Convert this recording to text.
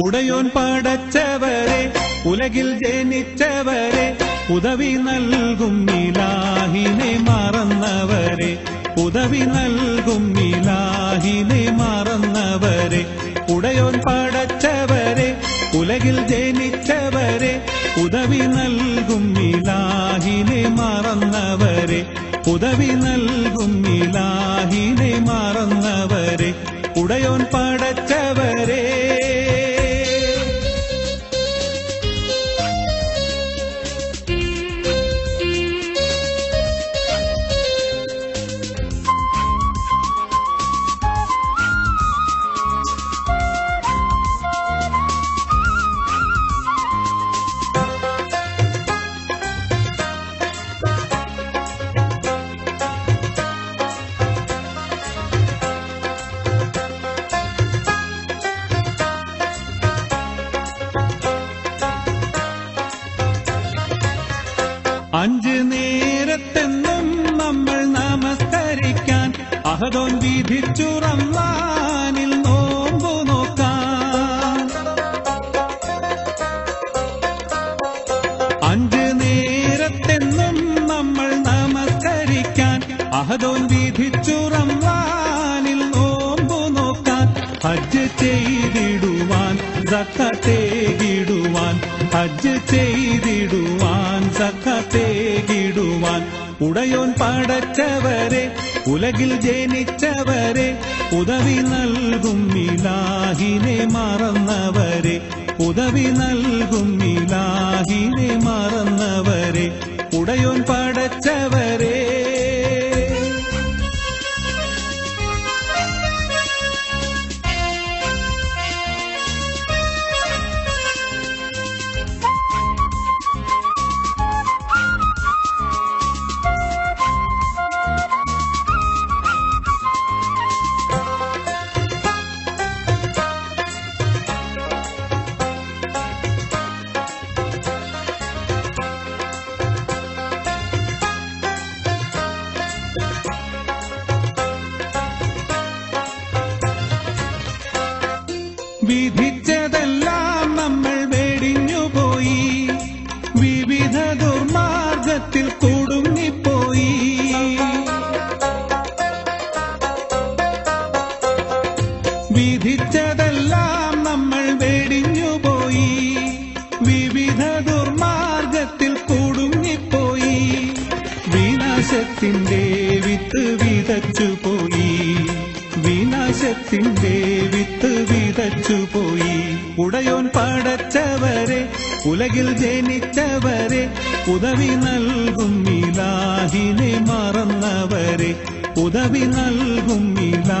ഉടയോൻ പടച്ചവരെ ഉലകിൽ ജനിച്ചവരെ ഉദവി നൽകും ഇലാഹിനെ മറന്നവരെ ഉദവി നൽകും ഇലാഹിനെ മറന്നവരെ ഉടയോൻ പടച്ചവരെ ഉലകിൽ ജനിച്ചവരെ ഉദവി നൽകും ഇലാഹിനെ മറന്നവരെ ഉദവി നൽകും ഇലാഹിനെ മറന്നവരെ ഉടയോൻ പടച്ചവരെ അഞ്ച് നേരത്തെന്നും നമ്മൾ നമസ്കരിക്കാൻ അഹദോൻ വിധിച്ചു റംലാനിൽ നോമ്പു നോക്കാൻ. അഞ്ച് നേരത്തെന്നും നമ്മൾ നമസ്കരിക്കാൻ അഹദോൻ വിധിച്ചു റംലാനിൽ നോമ്പു നോക്കാൻ. ഹജ്ജ് ചെയ്തിടുവാൻ സക്കത്തേകിടുവാൻ ഉടയോൻ പടച്ചവരെ ഉലകിൽ ജനിച്ചവരെ ഉദവി നൽകും ഇലാഹിനെ മറന്നവരെ ഉദവി നൽകും ഇലാഹിനെ മറന്നവരെ ഉടയോൻ വിധിച്ചതെല്ലാം നമ്മൾ വെടിഞ്ഞുപോയി വിവിധ ദുർമാർഗത്തിൽ കുടുങ്ങിപ്പോയി. വിനാശത്തിന്റെ വിത്ത് വിതച്ചുപോയി വിനാശത്തിന്റെ വിത്ത് വിതച്ചുപോയി ഉടയോൻ പടച്ചവരെ ഉലകിൽ ജനിച്ചവരെ ഉദവി നൽകും ഇലാഹിനെ മറന്നവരെ ഉദവി നൽകും ഇലാഹിനെ